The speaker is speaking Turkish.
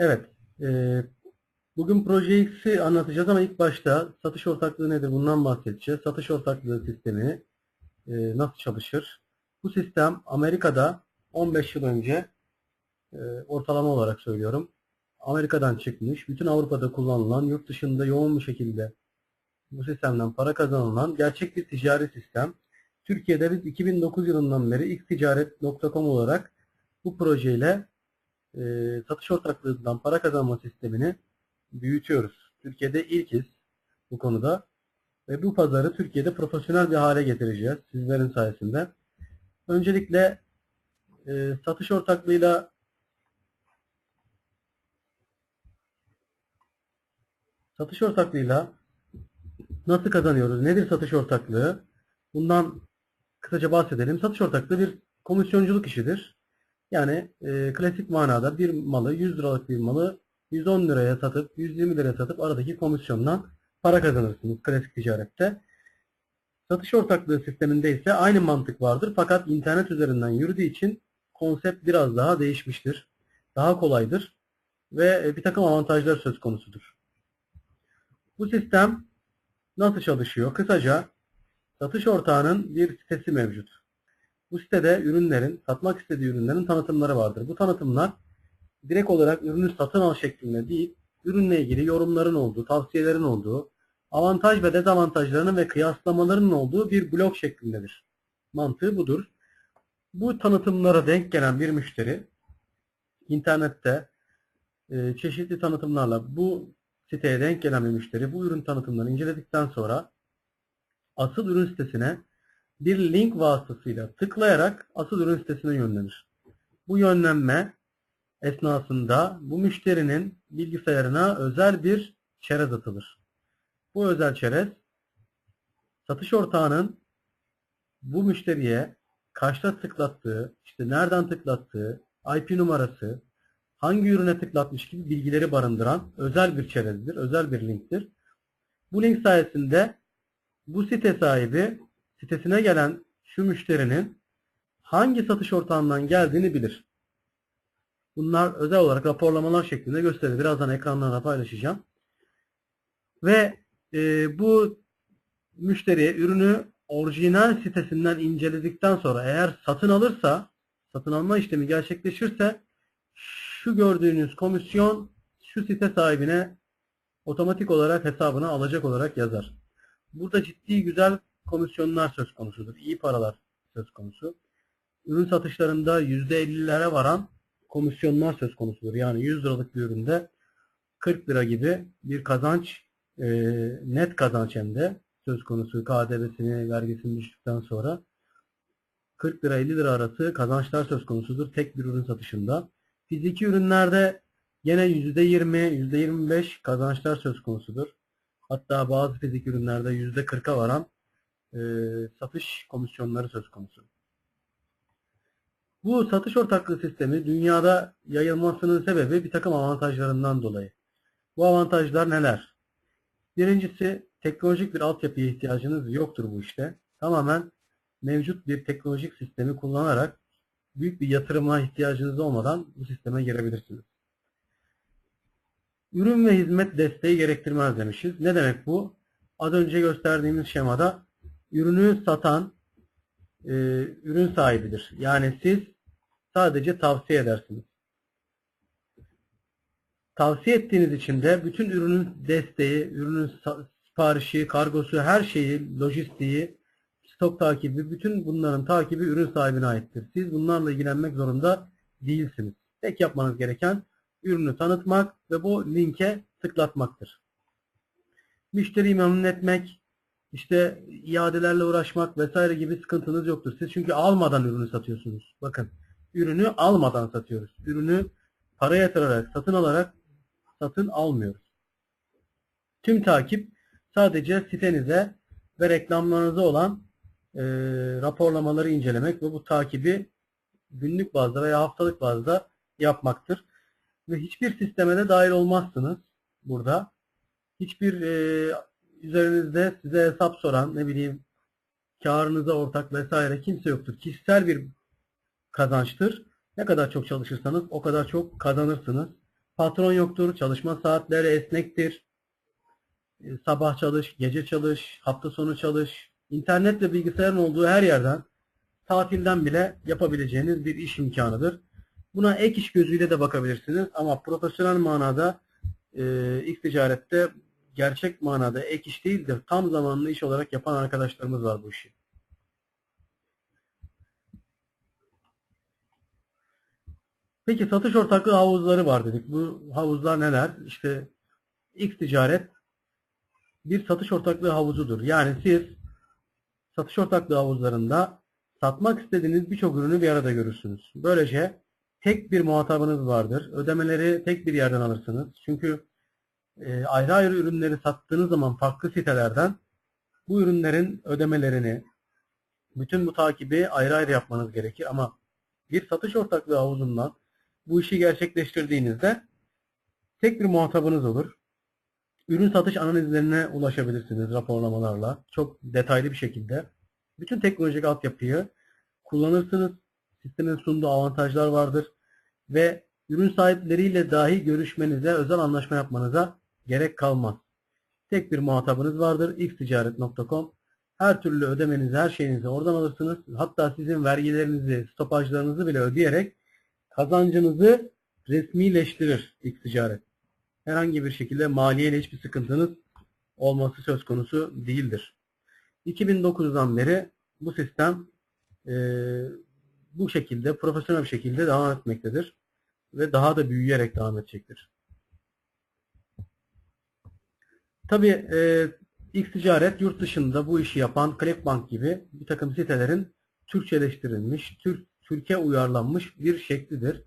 Evet. e, bugün Proje X'i anlatacağız ama ilk başta satış ortaklığı nedir bundan bahsedeceğiz. Satış ortaklığı sistemi e, nasıl çalışır? Bu sistem Amerika'da 15 yıl önce e, ortalama olarak söylüyorum. Amerika'dan çıkmış. Bütün Avrupa'da kullanılan, yurt dışında yoğun bir şekilde bu sistemden para kazanılan gerçek bir ticari sistem. Türkiye'de biz 2009 yılından beri xticaret.com olarak bu projeyle e, satış ortaklığından para kazanma sistemini büyütüyoruz. Türkiye'de ilkiz bu konuda ve bu pazarı Türkiye'de profesyonel bir hale getireceğiz sizlerin sayesinde. Öncelikle e, satış ortaklığıyla satış ortaklığıyla nasıl kazanıyoruz? Nedir satış ortaklığı? Bundan kısaca bahsedelim. Satış ortaklığı bir komisyonculuk işidir. Yani e, klasik manada bir malı 100 liralık bir malı 110 liraya satıp 120 liraya satıp aradaki komisyondan para kazanırsınız klasik ticarette. Satış ortaklığı sisteminde ise aynı mantık vardır fakat internet üzerinden yürüdüğü için konsept biraz daha değişmiştir. Daha kolaydır ve e, bir takım avantajlar söz konusudur. Bu sistem nasıl çalışıyor? Kısaca satış ortağının bir sitesi mevcut. Bu sitede ürünlerin, satmak istediği ürünlerin tanıtımları vardır. Bu tanıtımlar direkt olarak ürünü satın al şeklinde değil, ürünle ilgili yorumların olduğu, tavsiyelerin olduğu, avantaj ve dezavantajlarının ve kıyaslamaların olduğu bir blog şeklindedir. Mantığı budur. Bu tanıtımlara denk gelen bir müşteri internette e, çeşitli tanıtımlarla bu siteye denk gelen bir müşteri bu ürün tanıtımlarını inceledikten sonra asıl ürün sitesine bir link vasıtasıyla tıklayarak asıl ürün sitesine yönlenir. Bu yönlenme esnasında bu müşterinin bilgisayarına özel bir çerez atılır. Bu özel çerez satış ortağının bu müşteriye kaçta tıklattığı, işte nereden tıklattığı, IP numarası, hangi ürüne tıklatmış gibi bilgileri barındıran özel bir çerezdir, özel bir linktir. Bu link sayesinde bu site sahibi sitesine gelen şu müşterinin hangi satış ortağından geldiğini bilir. Bunlar özel olarak raporlamalar şeklinde gösterilir. Birazdan ekranlarına paylaşacağım. Ve e, bu müşteriye ürünü orijinal sitesinden inceledikten sonra eğer satın alırsa, satın alma işlemi gerçekleşirse şu gördüğünüz komisyon şu site sahibine otomatik olarak hesabına alacak olarak yazar. Burada ciddi güzel komisyonlar söz konusudur. İyi paralar söz konusu. Ürün satışlarında %50'lere varan komisyonlar söz konusudur. Yani 100 liralık bir üründe 40 lira gibi bir kazanç e, net kazanç hem de söz konusu KDV'sini vergisini düştükten sonra 40 lira 50 lira arası kazançlar söz konusudur tek bir ürün satışında. Fiziki ürünlerde yine %20, %25 kazançlar söz konusudur. Hatta bazı fizik ürünlerde %40'a varan e, satış komisyonları söz konusu. Bu satış ortaklığı sistemi dünyada yayılmasının sebebi bir takım avantajlarından dolayı. Bu avantajlar neler? Birincisi teknolojik bir altyapıya ihtiyacınız yoktur bu işte. Tamamen mevcut bir teknolojik sistemi kullanarak büyük bir yatırıma ihtiyacınız olmadan bu sisteme girebilirsiniz. Ürün ve hizmet desteği gerektirmez demişiz. Ne demek bu? Az önce gösterdiğimiz şemada ürünü satan e, ürün sahibidir. Yani siz sadece tavsiye edersiniz. Tavsiye ettiğiniz için de bütün ürünün desteği, ürünün siparişi, kargosu, her şeyi, lojistiği, stok takibi, bütün bunların takibi ürün sahibine aittir. Siz bunlarla ilgilenmek zorunda değilsiniz. Tek yapmanız gereken ürünü tanıtmak ve bu linke tıklatmaktır. Müşteriyi memnun etmek, işte iadelerle uğraşmak vesaire gibi sıkıntınız yoktur. Siz çünkü almadan ürünü satıyorsunuz. Bakın ürünü almadan satıyoruz. Ürünü para yatırarak, satın alarak satın almıyoruz. Tüm takip sadece sitenize ve reklamlarınıza olan e, raporlamaları incelemek ve bu takibi günlük bazda veya haftalık bazda yapmaktır. Ve hiçbir sisteme de dahil olmazsınız burada. Hiçbir e, üzerinizde size hesap soran ne bileyim karınıza ortak vesaire kimse yoktur. Kişisel bir kazançtır. Ne kadar çok çalışırsanız o kadar çok kazanırsınız. Patron yoktur. Çalışma saatleri esnektir. E, Sabah çalış, gece çalış, hafta sonu çalış. İnternet ve bilgisayarın olduğu her yerden tatilden bile yapabileceğiniz bir iş imkanıdır. Buna ek iş gözüyle de bakabilirsiniz ama profesyonel manada e, ilk ticarette gerçek manada ek iş değil de tam zamanlı iş olarak yapan arkadaşlarımız var bu işi. Peki satış ortaklığı havuzları var dedik. Bu havuzlar neler? İşte X ticaret bir satış ortaklığı havuzudur. Yani siz satış ortaklığı havuzlarında satmak istediğiniz birçok ürünü bir arada görürsünüz. Böylece tek bir muhatabınız vardır. Ödemeleri tek bir yerden alırsınız. Çünkü e, ayrı ayrı ürünleri sattığınız zaman farklı sitelerden bu ürünlerin ödemelerini, bütün bu takibi ayrı ayrı yapmanız gerekir. Ama bir satış ortaklığı havuzundan bu işi gerçekleştirdiğinizde tek bir muhatabınız olur. Ürün satış analizlerine ulaşabilirsiniz raporlamalarla. Çok detaylı bir şekilde. Bütün teknolojik altyapıyı kullanırsınız. Sistemin sunduğu avantajlar vardır. Ve ürün sahipleriyle dahi görüşmenize, özel anlaşma yapmanıza gerek kalmaz. Tek bir muhatabınız vardır. xticaret.com Her türlü ödemenizi, her şeyinizi oradan alırsınız. Hatta sizin vergilerinizi, stopajlarınızı bile ödeyerek kazancınızı resmileştirir X-Ticaret. Herhangi bir şekilde maliyeyle hiçbir sıkıntınız olması söz konusu değildir. 2009'dan beri bu sistem e, bu şekilde profesyonel bir şekilde devam etmektedir ve daha da büyüyerek devam edecektir. Tabii e, X-Ticaret yurt dışında bu işi yapan Clickbank gibi bir takım sitelerin Türkçeleştirilmiş, Türk, Türkiye uyarlanmış bir şeklidir.